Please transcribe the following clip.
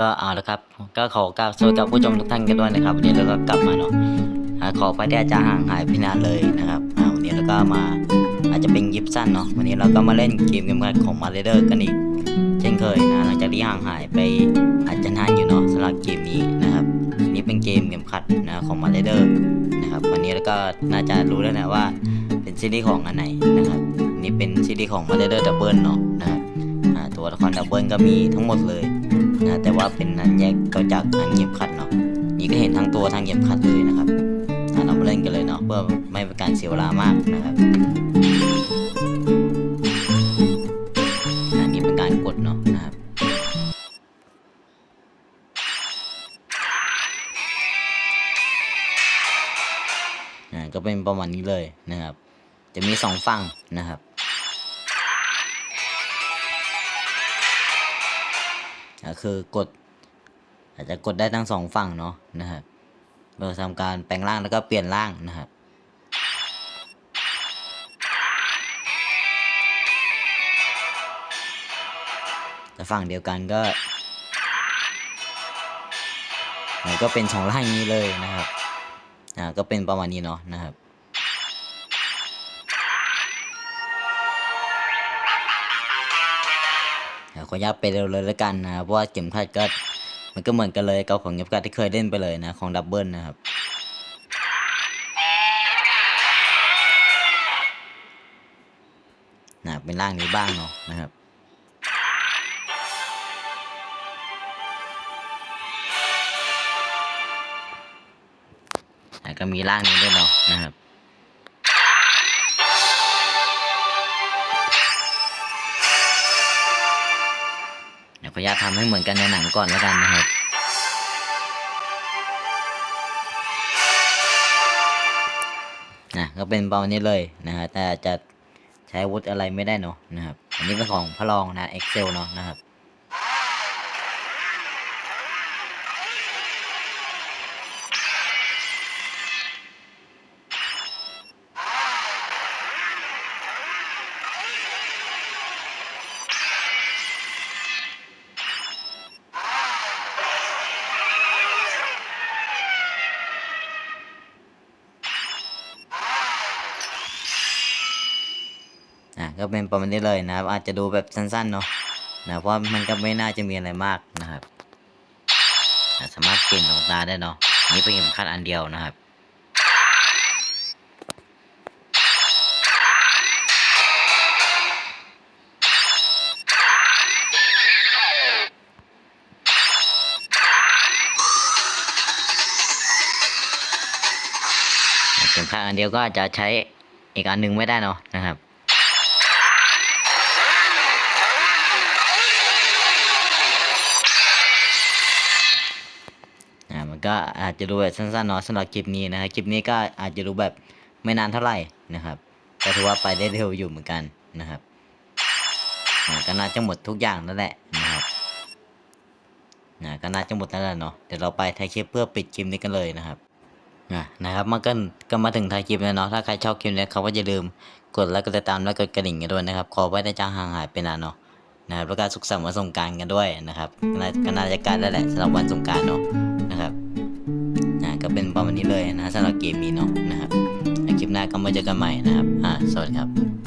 ก็เอาละครับ ก็ขอกราบสวัสดีกับผู้ชมทุกท่านกันด้วยนะครับวันนี้เราก็กลับมาเนาะอ่าขอพระที่อาจารย์ห่างหายไปนานเลยนะครับอ่าวันนี้เราก็มาอาจจะเป็นยิปสั้นเนาะวันนี้เราก็มาเล่นเกมเกมกันของมาเดอร์กันอีก เช่นเคยนะหลังจากที่ห่างหายไปอาจจะนานอยู่เนาะสำหรับเกมนี้นะครับนี่เป็นเกมเกมขัดนะของมาเดอร์นะครับวันนี้เราก็น่าจะรู้แล้วนะว่าเป็นซีรีส์ของอันไหนนะครับนี่เป็นซีรีส์ของมาเดอร์ดับเบิลเนาะนะครับอ่าตัวละครดับเบิลก็มีทั้งหมดเลย นะแต่ว่าเป็นนันแยกก็จากอันเย็บขัดเนาะนี่ก็เห็นทั้งตัวทั้งเย็บขัดเลยนะครับเรามาเล่นกันเลยเนาะเพื่อไม่เป็นการเสียเวลามากนะครับอันนี้เป็นการกดเนาะนะครับก็เป็นประมาณนี้เลยนะครับ จะมีสองฝั่งนะครับ คือกด อาจจะกดได้ทั้งสองฝั่งเนาะนะครับเราทำการแปลงร่างแล้วก็เปลี่ยนร่างนะครับแต่ฝั่งเดียวกันก็มันก็เป็นสองร่างนี้เลยนะครับอ่าก็เป็นประมาณนี้เนาะนะครับ ขออนุญาตไปเร็วเลยแล้วกันนะเพราะว่าเข็มขัดก็มันก็เหมือนกันเลยกับของเข็มขัดที่เคยเล่นไปเลยนะของดับเบิลนะครับนะเป็นร่างนี้บ้างเนาะนะครับก็มีร่างนี้ด้วยเนาะนะครับ ขออนุญาตทำให้เหมือนกันในหนังก่อนแล้วกันนะครับนะก็เป็นเบานี้เลยนะฮะแต่จะใช้วุธอะไรไม่ได้เนาะนะครับ อันนี้เป็นของพระรองนะ Excel เนาะนะครับ ก็เป็นประมาณนี้เลยนะครับ อาจจะดูแบบสั้นๆเนาะนะเพราะมันก็ไม่น่าจะมีอะไรมากนะครับสามารถเปลี่ยนดวงตาได้เนาะอันนี่เป็นเข็มขัดอันเดียวนะครับเข็มขัดอันเดียวก็อาจจะใช้อีกอันหนึ่งไม่ได้เนาะนะครับ อ่ามัน ก็อาจจะดูแบบสั้นๆเนาะสำหรับคลิปนี้นะครับคลิปนี้ก็อาจจะดูแบบไม่นานเท่าไหร่นะครับ ก็ถือว่าไปได้เร็วอยู่เหมือนกันนะครับก็น่าจะหมดทุกอย่างแล้วแหละนะครับนะก็น่าจะหมดแล้วแหละเนาะเดี๋ยวเราไปท้ายคลิปเพื่อปิดคลิปนี้กันเลยนะครับนะครับมันก็ก็มาถึงท้ายคลิปแล้วเนาะถ้าใครชอบคลิปนี้เขาก็อย่าลืมกดไลค์กดติดตามและกดกระดิ่งกันด้วยนะครับขอไว้ในจ้างห่างหายไปนานเนาะนะครับแล้วก็สุขสันต์วันสงการกันด้วยนะครับก็น่าก็น่าจะใกล้แล้วแหละสำหรับวันสงการเนาะนะครับ เป็นประมาณนี้เลยนะสำหรับเกมนี้เนาะนะครับคลิปหน้าก็มาเจอกันใหม่นะครับอ่าสวัสดีครับ